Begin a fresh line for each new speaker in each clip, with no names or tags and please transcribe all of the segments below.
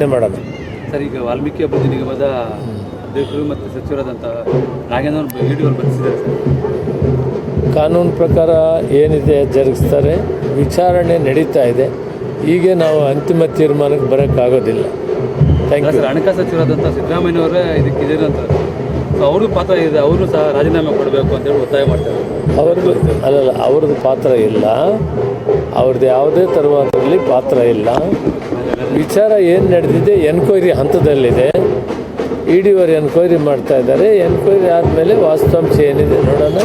ಪ್ರತಿಭಟನೆ ಮಾಡೋಣ.
ಸರ್ ಈಗ ವಾಲ್ಮೀಕಿ ಅಭಿವೃದ್ಧಿ ನಿಗಮದ ಅಧ್ಯಕ್ಷರು ಮತ್ತು ಸಚಿವರಾದಂಥ ನಾಗೇಂದ್ರ ವಿಡಿಯೋ ಬಂಧಿಸಿದ್ದಾರೆ ಸರ್.
ಕಾನೂನು ಪ್ರಕಾರ ಏನಿದೆ ಜರುಗಿಸ್ತಾರೆ ವಿಚಾರಣೆ ನಡೀತಾ ಇದೆ. ಹೀಗೆ ನಾವು ಅಂತಿಮ ತೀರ್ಮಾನಕ್ಕೆ ಬರೋಕ್ಕಾಗೋದಿಲ್ಲ. ಥ್ಯಾಂಕ್ ಯು
ಸರ್ ಹಣಕಾಸು ಸಚಿವರಾದಂಥ ಸಿದ್ದರಾಮಯ್ಯನವರೇ ಇದಕ್ಕೆ ಇದೇನು ಅಂತ. ಸೊ ಪಾತ್ರ ಇದೆ ಅವರು ಸಹ ರಾಜೀನಾಮೆ ಕೊಡಬೇಕು ಅಂತೇಳಿ ಒತ್ತಾಯ ಮಾಡ್ತಾರೆ
ಅವ್ರದ್ದು ಅಲ್ಲಲ್ಲ ಅವ್ರದ್ದು ಪಾತ್ರ ಇಲ್ಲ. ಅವ್ರದ್ದು ಯಾವುದೇ ಥರವಾದಲ್ಲಿ ಪಾತ್ರ ಇಲ್ಲ. ವಿಚಾರ ಏನು ನಡೆದಿದೆ ಎನ್ಕ್ವೈರಿ ಹಂತದಲ್ಲಿದೆ. ಇ ಡಿ ಅವರು ಎನ್ಕ್ವೈರಿ ಮಾಡ್ತಾ ಇದ್ದಾರೆ. ಎನ್ಕ್ವೈರಿ ಆದಮೇಲೆ ವಾಸ್ತವಾಂಶ ಏನಿದೆ ನೋಡೋಣ.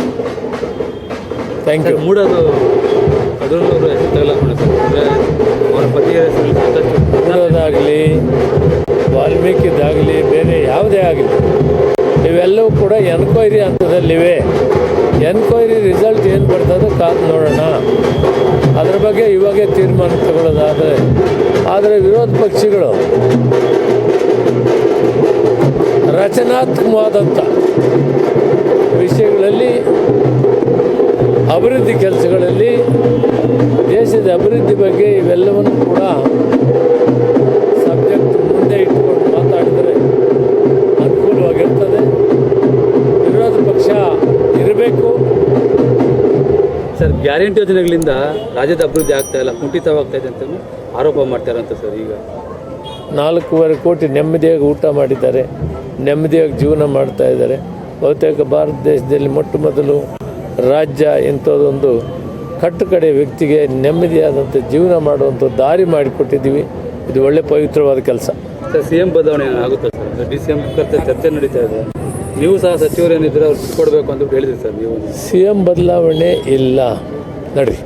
ಥ್ಯಾಂಕ್ ಯು
ಮೂಡೋದು
ಮೂಡೋದಾಗಲಿ ವಾಲ್ಮೀಕಿದಾಗಲಿ ಬೇರೆ ಯಾವುದೇ ಆಗಲಿ ಇವೆಲ್ಲವೂ ಕೂಡ ಎನ್ಕ್ವೈರಿ ಹಂತದಲ್ಲಿವೆ. ಎನ್ಕ್ವೈರಿ ರಿಸಲ್ಟ್ ಏನು ಬರ್ತದೋ ಕಾದು ನೋಡೋಣ. ಬಗ್ಗೆ ಇವಾಗೇ ತೀರ್ಮಾನ ತಗೊಳ್ಳೋದಾದರೆ, ಆದರೆ ವಿರೋಧ ಪಕ್ಷಗಳು ರಚನಾತ್ಮಕವಾದಂಥ ವಿಷಯಗಳಲ್ಲಿ, ಅಭಿವೃದ್ಧಿ ಕೆಲಸಗಳಲ್ಲಿ, ದೇಶದ ಅಭಿವೃದ್ಧಿ ಬಗ್ಗೆ ಇವೆಲ್ಲವನ್ನು ಕೂಡ
ಗ್ಯಾರಂಟಿ ಯೋಜನೆಗಳಿಂದ ರಾಜ್ಯದ ಅಭಿವೃದ್ಧಿ ಆಗ್ತಾ ಇಲ್ಲ ಕುಂಠಿತವಾಗ್ತಾ ಇದೆ ಅಂತಲೂ ಆರೋಪ ಮಾಡ್ತಾರಂತ ಸರ್ ಈಗ.
ನಾಲ್ಕೂವರೆ ಕೋಟಿ ನೆಮ್ಮದಿಯಾಗಿ ಊಟ ಮಾಡಿದ್ದಾರೆ ನೆಮ್ಮದಿಯಾಗಿ ಜೀವನ ಮಾಡ್ತಾ ಇದ್ದಾರೆ. ಬಹುತೇಕ ಭಾರತ ದೇಶದಲ್ಲಿ ಮೊಟ್ಟ ಮೊದಲು ರಾಜ್ಯ ಇಂಥದ್ದೊಂದು ಕಟ್ಟುಕಡೆ ವ್ಯಕ್ತಿಗೆ ನೆಮ್ಮದಿಯಾದಂಥ ಜೀವನ ಮಾಡುವಂಥ ದಾರಿ ಮಾಡಿಕೊಟ್ಟಿದ್ದೀವಿ. ಇದು ಒಳ್ಳೆ ಪವಿತ್ರವಾದ ಕೆಲಸ.
ಸರ್ ಸಿ ಎಂ ಬದಲಾವಣೆ ಆಗುತ್ತೆ ಸರ್? ಡಿ ಸಿ ಎಂ ಕರ್ತ ಚರ್ಚೆ ನಡೀತಾ ಇದೆ. ನೀವು ಸಹ ಸಚಿವರು ಏನಿದ್ರೆ ಅವ್ರು ಕೊಡಬೇಕು ಅಂತ ಹೇಳಿದ್ರಿ ಸರ್, ನೀವು.
ಸಿ ಎಂ ಬದಲಾವಣೆ ಇಲ್ಲ. ನಡ್ರಿ.